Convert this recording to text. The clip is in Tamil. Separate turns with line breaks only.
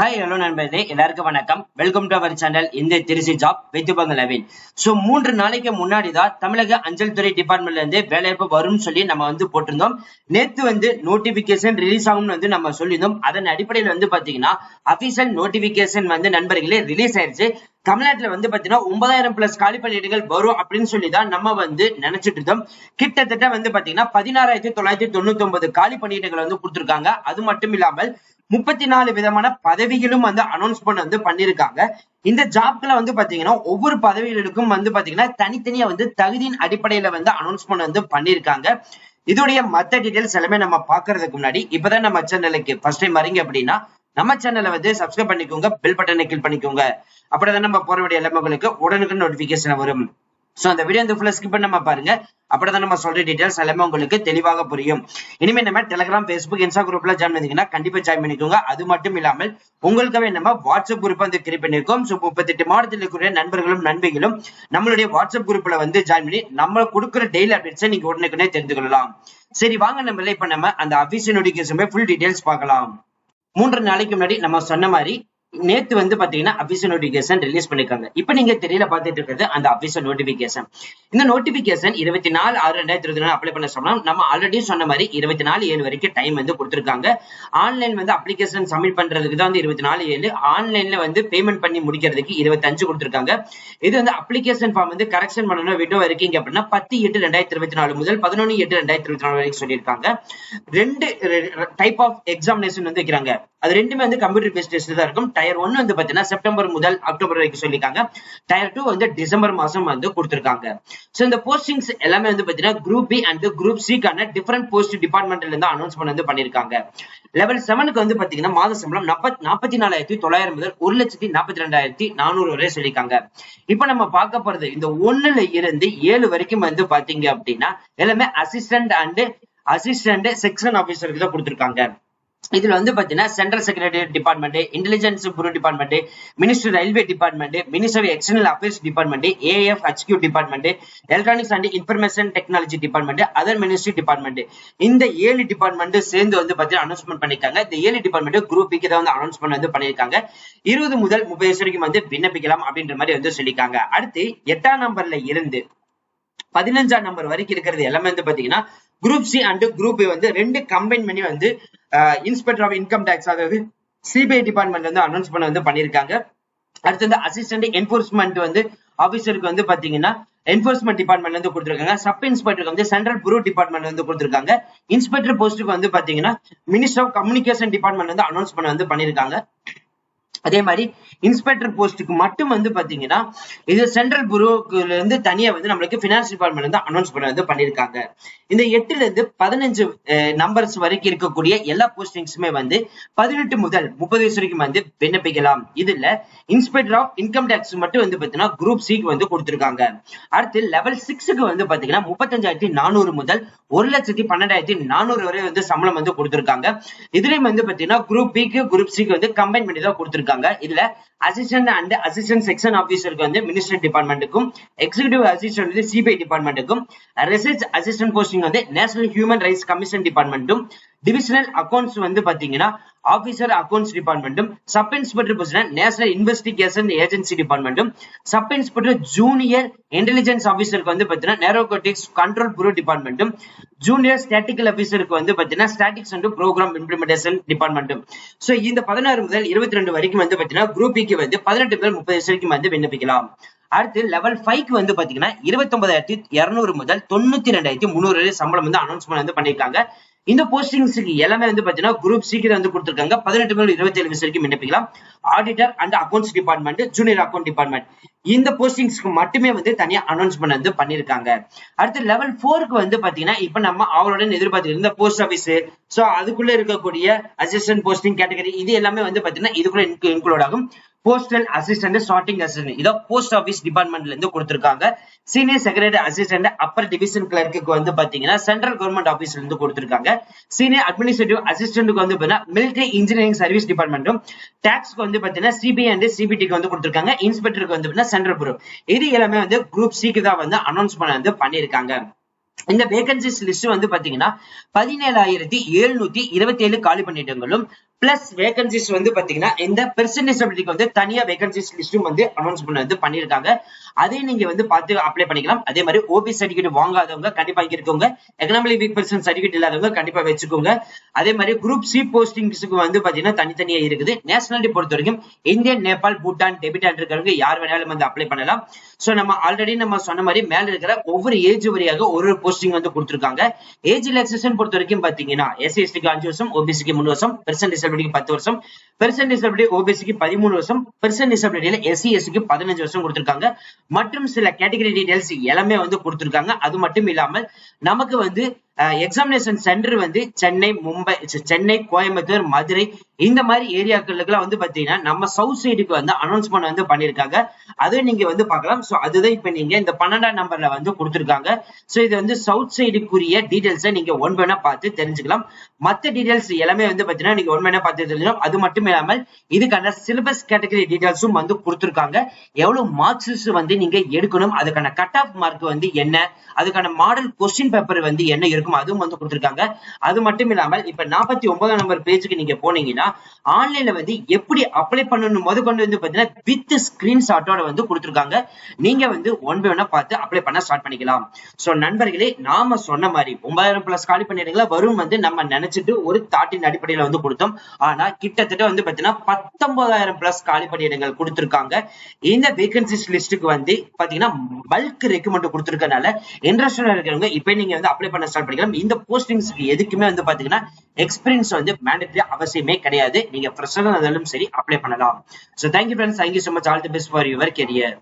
ஹாய் ஹலோ நண்பர்களே. எல்லாருக்கும் வணக்கம். வெல்கம் டு அவர் சேனல் இந்த திருச்சி ஜாப் வைத்துப்பாங்க லவின் ஸோ மூன்று நாளைக்கு முன்னாடி தான் தமிழக அஞ்சல் துறை டிபார்ட்மெண்ட்ல இருந்து வேலைவாய்ப்பு வரும்னு சொல்லி நம்ம வந்து போட்டிருந்தோம். நேத்து வந்து நோட்டிபிகேஷன் ரிலீஸ் ஆகும்னு வந்து நம்ம சொல்லியிருந்தோம். அதன் அடிப்படையில் வந்து பாத்தீங்கன்னா அபிஷியல் நோட்டிபிகேஷன் வந்து நண்பர்களே ரிலீஸ் ஆயிருச்சு. தமிழ்நாட்டுல வந்து பாத்தீங்கன்னா ஒன்பதாயிரம் பிளஸ் காலி பணியிடங்கள் வரும் அப்படின்னு சொல்லி தான் நம்ம வந்து நினைச்சிட்டு இருந்தோம். கிட்டத்தட்ட வந்து பாத்தீங்கன்னா பதினாறாயிரத்தி தொள்ளாயிரத்தி தொண்ணூத்தி ஒன்பது காலி பணியிடங்கள் வந்து கொடுத்துருக்காங்க. அது மட்டும் இல்லாமல் முப்பத்தி நாலு விதமான பதவிகளும் வந்து அனௌன்ஸ்மெண்ட் வந்து பண்ணிருக்காங்க இந்த ஜாப்ல வந்து பாத்தீங்கன்னா ஒவ்வொரு பதவிகளுக்கும் வந்து பாத்தீங்கன்னா தனித்தனியா வந்து தகுதியின் அடிப்படையில வந்து அனௌன்ஸ்மெண்ட் வந்து பண்ணிருக்காங்க இதோடைய மத்த டீடைல்ஸ் எல்லாமே நம்ம பாக்குறதுக்கு முன்னாடி இப்பதான் நம்ம சேனலுக்கு ஃபர்ஸ்ட் டைம் வரீங்க அப்படின்னா நம்ம சேனலை வந்து சப்ஸ்கிரைப் பண்ணிக்கோங்க பெல் பட்டனை கிளிக் பண்ணிக்கோங்க. அப்படிதான் நம்ம போற வேண்டிய எல்லாமே உடனுக்கு நோட்டிபிகேஷன் வரும். சோ அந்த வீடியோ வந்து ஃபுல்லா ஸ்கிப் பண்ணாம பாருங்க. அப்பதான் நம்ம சொல்ற டீடைல்ஸ் எல்லாமே உங்களுக்கு தெளிவாக புரியும். இனிமே நம்ம டெலிகிராம் ஃபேஸ்புக் இன்ஸ்டா குரூப்ல ஜாயின் பண்ணீங்கன்னா கண்டிப்பா ஜாயின் பண்ணிக்கோங்க. அது மட்டும் இல்லாமல் உங்களுக்காக நம்ம வாட்ஸ்அப் குரூப் வந்து கிரியேட் பண்ணிருக்கோம் சோ முப்பத்தெட்டு மாவட்டத்தில் இருக்கிற நண்பர்களும் நண்பிகளும் நம்மளுடைய வாட்ஸ்அப் குரூப்ல வந்து ஜாயின் பண்ணி நம்ம கொடுக்குற டெய்லி அப்டேட்ஸை நீங்க உடனே தெரிந்து கொள்ளலாம். சரி வாங்க நம்ம இப்ப நம்ம அந்த அபிஷியல் நோட்டிபிகேஷன் ஃபுல் டீடைல்ஸ் பார்க்கலாம். மூன்று நாளைக்கு முன்னாடி நம்ம சொன்ன மாதிரி நேத்து வந்து பாத்தீங்கன்னா அபிஷியல் நோட்டிபிகேஷன் ரிலீஸ் பண்ணிருக்காங்க. இப்ப நீங்க தெரியல பாத்துட்டு இருக்கிறது அந்த அபிஷியல் நோட்டிபிகேஷன் இந்த நோட்டிபிகேஷன் இருபத்தி நாலு ஆறு ரெண்டாயிரத்தி இருபத்தி நாலு அப்ளை பண்ண சொன்னா நம்ம ஆல்ரெடி சொன்ன மாதிரி இருபத்தி நாலு ஏழு வரைக்கும் டைம் வந்து கொடுத்துருக்காங்க. ஆன்லைன் வந்து அப்ளிகேஷன் சப்மிட் பண்றதுக்கு தான் வந்து இருபத்தி நாலு ஏழு ஆன்லைன்ல வந்து பேமெண்ட் பண்ணி முடிக்கிறதுக்கு இருபத்தஞ்சு கொடுத்துருக்காங்க. இது வந்து அப்ளிகேஷன் ஃபார்ம் வந்து கரெக்ஷன் பண்ணணும் விடோ இருக்கீங்க அப்படின்னா பத்து எட்டு ரெண்டாயிரத்தி இருபத்தி நாலு முதல் பதினொன்று எட்டு ரெண்டாயிரத்தி இருபத்தி நாலு வரைக்கும் சொல்லியிருக்காங்க. ரெண்டு டைப் ஆஃப் எக்ஸாமினேஷன் வந்து வைக்கிறாங்க. அது ரெண்டுமே வந்து கம்ப்யூட்டர் பேஸ்ட் டெஸ்ட் தான் இருக்கும். டயர் ஒன் வந்து பாத்தீங்கன்னா செப்டம்பர் முதல் அக்டோபர் வரைக்கும் சொல்லியிருக்காங்க. டயர் டூ வந்து டிசம்பர் மாசம் வந்து கொடுத்திருக்காங்க. சோ இந்த போஸ்டிங்ஸ் எல்லாமே வந்து பாத்தீங்கன்னா குரூப் பி அண்ட் குரூப் சிக்கான டிஃபரெண்ட் போஸ்ட் டிபார்ட்மெண்ட்ல இருந்து அனௌன்ஸ்மெண்ட் வந்து பண்ணிருக்காங்க லெவல் செவனுக்கு வந்து பாத்தீங்கன்னா மாத சம்பளம் நாற்பத்தி நாலாயிரத்தி தொள்ளாயிரம் முதல் ஒரு லட்சத்தி நாற்பத்தி ரெண்டாயிரத்தி நானூறு வரை சொல்லியிருக்காங்க. இப்ப நம்ம பார்க்க போறது இந்த ஒண்ணுல இருந்து ஏழு வரைக்கும் வந்து பாத்தீங்க அப்படின்னா எல்லாமே அசிஸ்டன்ட் அண்ட் அசிஸ்டன்ட் செக்ஷன் ஆபீசருக்கு தான் கொடுத்திருக்காங்க. இதுல வந்து பாத்தீங்கன்னா central secretary department intelligence bureau department minister railway department minister external affairs department AF HQ department electronics and information technology department other ministry department இந்த ஏழு டிபார்ட்மெண்ட் சேர்ந்து வந்து பாத்தீங்கன்னா அனௌன்ஸ்மெண்ட் பண்ணிருக்காங்க இந்த ஏழு டிபார்ட்மெண்ட் குரூப் இக்கு தான் வந்து அனௌன்ஸ்மெண்ட் வந்து பண்ணிருக்காங்க இருபது முதல் முப்பது வரைக்கும் வந்து விண்ணப்பிக்கலாம் அப்படின்ற மாதிரி வந்து சொல்லியிருக்காங்க. அடுத்து எட்டாம் நம்பர்ல இருந்து பதினஞ்சாம் நம்பர் வரைக்கும் இருக்கிறது எல்லாமே வந்து பாத்தீங்கன்னா குரூப் சி அண்ட் குரூப் வந்து ரெண்டு கம்பைன் பண்ணி வந்து இன்ஸ்பெக்டர் ஆஃப் இன்கம் டேக்ஸ் அதாவது சிபிஐ டிபார்ட்மெண்ட் வந்து அனௌன்ஸ் பண்ண வந்து பண்ணிருக்காங்க. அடுத்து வந்து அசிஸ்டன்ட் என்போர்ஸ்மெண்ட் வந்து ஆபீசருக்கு வந்து பாத்தீங்கன்னா என்போர்ஸ்மெண்ட் டிபார்ட்மெண்ட் வந்து கொடுத்துருக்காங்க. சப் இன்ஸ்பெக்டருக்கு வந்து சென்ட்ரல் புரோ டிபார்ட்மெண்ட் வந்து கொடுத்துருக்காங்க. இன்ஸ்பெக்டர் போஸ்ட்டுக்கு வந்து பாத்தீங்கன்னா மினிஸ்டர் ஆஃப் கம்யூனிகேஷன் டிபார்ட்மெண்ட் வந்து அனௌன்ஸ் பண்ண வந்து பண்ணிருக்காங்க. அதே மாதிரி இன்ஸ்பெக்டர் போஸ்ட்டுக்கு மட்டும் வந்து பாத்தீங்கன்னா இது சென்ட்ரல் புரோக்குல இருந்து தனியா வந்து நம்மளுக்கு பினான்ஸ் டிபார்ட்மெண்ட் வந்து அனௌன்ஸ் பண்ண வந்து பண்ணிருக்காங்க. இந்த எட்டுல இருந்து பதினஞ்சு நம்பர்ஸ் வரைக்கும் இருக்கக்கூடிய எல்லா போஸ்டிங்ஸுமே வந்து பதினெட்டு முதல் முப்பது வயசு வரைக்கும் வந்து விண்ணப்பிக்கலாம். இதுல இன்ஸ்பெக்டர் ஆஃப் இன்கம் டேக்ஸ் மட்டும் வந்து பாத்தீங்கன்னா குரூப் சிக்கு வந்து கொடுத்திருக்காங்க. அடுத்து லெவல் சிக்ஸுக்கு வந்து பாத்தீங்கன்னா முப்பத்தஞ்சாயிரத்தி நானூறு முதல் ஒரு லட்சத்தி பன்னெண்டாயிரத்தி நானூறு வரை வந்து சம்பளம் வந்து கொடுத்திருக்காங்க. இதுலயும் வந்து பாத்தீங்கன்னா குரூப் பிக்கு குரூப் சிக்கு வந்து கம்பைன் பண்ணி தான் கொடுத்திருக்காங்க. இதுல அசிஸ்டன்ட் அண்ட் அசிஸ்டன்ட் செக்ஷன் ஆபீசருக்கு வந்து மினிஸ்டர் டிபார்ட்மெண்ட்டுக்கும் எக்ஸிகூட்டிவ் அசிஸ்டன்ட் வந்து சிபிஐ டிபார்ட்மெண்ட்டுக்கும் ரிசர்ச் அசிஸ்டன்ட் போஸ்டிங் வந்து நேஷனல் ஹியூமன் ரைட்ஸ் கமிஷன் டிபார்ட்மெண்ட்டும் டிவிஷனல் அக்கௌண்ட்ஸ் வந்து பாத்தீங்கன்னா officer accounts டிபார்ட்மெண்ட்டும் sub inspector position national investigation agency டிபார்ட்மெண்ட்டும் sub inspector junior intelligence ஆபீசருக்கு வந்து பாத்தீங்கன்னா நேரோகோட்டிக்ஸ் கண்ட்ரோல் புரோ டிபார்ட்மெண்ட்டும் ஜூனியர் ஸ்டாட்டிக்கல் ஆபீசருக்கு வந்து பாத்தீங்கன்னா ஸ்டாட்டிக்ஸ் அண்ட் ப்ரோக்ராம் இம்ப்ளிமெண்டேஷன் டிபார்ட்மெண்ட்டும் சோ இந்த பதினாறு முதல் இருபத்தி ரெண்டு வரைக்கும் வந்து பாத்தீங்கன்னா குரூப் வந்து பதினெட்டு முதல் முப்பது வரைக்கும் வந்து விண்ணப்பிக்கலாம். அடுத்து லெவல் ஃபைவ்க்கு வந்து பாத்தீங்கன்னா இருபத்தி ஒன்பதாயிரத்தி இருநூறு முதல் தொண்ணூத்தி ரெண்டாயிரத்தி முந்நூறு வரை சம்பளம் வந்து அனௌன்ஸ்மெண்ட் வந்து பண்ணிருக்காங்க. இந்த போஸ்டிங்ஸுக்கு எல்லாமே வந்து பாத்தீங்கன்னா குரூப் சீக்கிரம் வந்து கொடுத்துருக்காங்க. பதினெட்டு முதல் இருபத்தி ஏழு வரைக்கும் விண்ணப்பிக்கலாம். Auditor and accounts department junior account department இந்த போஸ்டிங்ஸ்க்கு மட்டுமே வந்து தனியா அனௌன்ஸ்மெண்ட் வந்து பண்ணிருக்காங்க. அடுத்து லெவல் போருக்கு வந்து பாத்தீங்கன்னா இப்ப நம்ம அவருடன் எதிர்பார்த்து இருந்த போஸ்ட் ஆபீஸ் சோ அதுக்குள்ள இருக்கக்கூடிய அசிஸ்டன்ட் போஸ்டிங் கேட்டகரி இது எல்லாமே வந்து பாத்தீங்கன்னா இதுக்குள்ள இன்க்ளூட் ஆகும். போஸ்டல் அசிஸ்டன்ட் ஸ்டார்டிங் அசிஸ்டன்ட் இதோ போஸ்ட் ஆபீஸ் டிபார்ட்மெண்ட்ல இருந்து கொடுத்திருக்காங்க. Senior secretary assistant upper division clerk வந்து பாத்தீங்கன்னா சென்ட்ரல் கவர்மெண்ட் ஆபீஸ்ல இருந்து கொடுத்திருக்காங்க. சீனியர் அட்மினிஸ்ட்ரேட்டிவ் அசிஸ்டன்ட்க்கு வந்து பாத்தீங்கன்னா மிலிட்டரி இன்ஜினியரிங் சர்வீஸ் டிபார்ட்மெண்ட்டும் டாக்ஸ்க்கு வந்து பாத்தீங்கன்னா சிபிஐ அண்ட் சிபிடிக்கு வந்து கொடுத்திருக்காங்க. இன்ஸ்பெக்டருக்கு வந்து பாத்தீங்கன்னா சென்ட்ரல் குரூப் இது எல்லாமே வந்து குரூப் சிக்கு தான் வந்து அனௌன்ஸ் பண்ண வந்து பண்ணிருக்காங்க இந்த வேகன்சிஸ் லிஸ்ட் வந்து பாத்தீங்கன்னா பதினேழாயிரத்தி எழுநூத்தி இருபத்தி ஏழு காலி பணியிடங்களும் பிளஸ் வேகன்சிஸ் வந்து பாத்தீங்கன்னா இந்த பெர்சன்டேஜ் டிசபிலிட்டிக்கு வந்து தனியா வேகன்சிஸ் லிஸ்டும் வந்து அனௌன்ஸ் பண்ண வந்து பண்ணிருக்காங்க அதையும் நீங்க வந்து பார்த்து அப்ளை பண்ணிக்கலாம். அதே மாதிரி ஓபி சர்டிஃபிகேட் வாங்காதவங்க கண்டிப்பா இங்க இருக்கவங்க எக்கனாமிக் வீக் பர்சன் சர்டிஃபிகேட் இல்லாதவங்க கண்டிப்பா வச்சுக்கோங்க. அதே மாதிரி குரூப் சி போஸ்டிங்ஸ்க்கு வந்து பாத்தீங்கன்னா தனித்தனியா இருக்குது. நேஷனாலிட்டி பொறுத்த வரைக்கும் இந்தியன் நேபாள் பூட்டான் டெபிட் இருக்கிறவங்க யார் வேணாலும் வந்து அப்ளை பண்ணலாம். சோ நம்ம ஆல்ரெடி நம்ம சொன்ன மாதிரி மேல இருக்கிற ஒவ்வொரு ஏஜ் வழியாக ஒரு ஒரு போஸ்டிங் வந்து கொடுத்துருக்காங்க. ஏஜ் ரிலாக்சேஷன் பொறுத்த வரைக்கும் பாத்தீங்கன்னா எஸ்சி எஸ்டிக்கு அஞ்சு வருஷம் ஓபிசிக்கு மூணு வருஷம் பெர்சன்டேஜ் டிசபிலிட்டிக்கு பத்து வருஷம் பெர்சன் டிசபிலிட்டி ஓபிசிக்கு பதிமூணு வருஷம் பெர்சன் டிசபிலிட்டியில எஸ்சி எஸ்சிக்கு பதினஞ்சு வருஷம் கொடுத்திருக்காங்க. மற்றும் சில கேட்டகரி டீடைல்ஸ் எல்லாமே வந்து கொடுத்திருக்காங்க. அது மட்டும் இல்லாமல் நமக்கு வந்து எக்ஸாமினேஷன் சென்டர் வந்து சென்னை மும்பை சென்னை கோயம்புத்தூர் மதுரை இந்த மாதிரி ஏரியாக்களுக்குலாம் வந்து பாத்தீங்கன்னா நம்ம சவுத் சைடுக்கு வந்து அனௌன்ஸ்மெண்ட் வந்து பண்ணிருக்காங்க அதை நீங்க வந்து பார்க்கலாம். சோ அதுதான் இப்ப நீங்க இந்த பன்னெண்டாம் நம்பர்ல வந்து கொடுத்துருக்காங்க. சோ இது வந்து சவுத் சைடுக்குரிய டீடைல்ஸை நீங்க ஒன் வேணா பார்த்து தெரிஞ்சுக்கலாம். மத்த டீடைல்ஸ் எல்லாமே வந்து பாத்தீங்கன்னா நீங்க ஒன் வேணா பார்த்து தெரிஞ்சுக்கலாம். அது மட்டும் இல்லாமல் இதுக்கான சிலபஸ் கேட்டகரி டீடைல்ஸும் வந்து கொடுத்துருக்காங்க. எவ்வளவு மார்க்ஸ் வந்து நீங்க எடுக்கணும்? அதுக்கான கட் ஆஃப் மார்க் வந்து என்ன? அதுக்கான மாடல் கொஸ்டின் பேப்பர் வந்து என்ன இருக்கும்? அதுவும் வந்து கொடுத்துருக்காங்க. அது மட்டும் இல்லாமல் இப்ப நாற்பத்தி ஒன்பதாம் நம்பர் பேஜுக்கு நீங்க போனீங்கன்னா ஆன்லைன்ல வந்து எப்படி அப்ளை பண்ணணும் முத கொண்டு வந்து பாத்தீங்கன்னா வித் ஸ்கிரீன்ஷாட்டோட வந்து கொடுத்துருக்காங்க. நீங்க வந்து ஒன் பை ஒன்னா பார்த்து அப்ளை பண்ண ஸ்டார்ட் பண்ணிக்கலாம். சோ நண்பர்களே நாம சொன்ன மாதிரி ஒன்பதாயிரம் பிளஸ் காலி பண்ணிடுங்களா வரும் வந்து நம்ம நினைச்சிட்டு ஒரு தாட்டின் அடிப்படையில வந்து கொடுத்தோம். ஆனா கிட்டத்தட்ட வந்து பாத்தீங்கன்னா பத்தொன்பதாயிரம் பிளஸ் காலி பணியிடங்கள் கொடுத்திருக்காங்க. இந்த வேகன்சிஸ் லிஸ்ட்டுக்கு வந்து பாத்தீங்கன்னா பல்க் ரெக்குமெண்ட் கொடுத்திருக்கனால இன்ட்ரெஸ்டா இருக்கிறவங்க இப்ப நீங்க வந்து அப்ளை பண்ண ஸ்டார்ட் பண்ணிக்கலாம் இந்த போஸ்டிங்ஸ்க்கு எதுக்குமே வந்து பாத்தீங்கன்னா எக்ஸ்பீரியன்ஸ் வந்து மேண்டட்ரி அவசியமே கிடையாது. நீங்க ஃப்ரெஷராக இருந்தாலும் சரி அப்ளை பண்ணலாம். So thank you friends thank you so much all the best for your career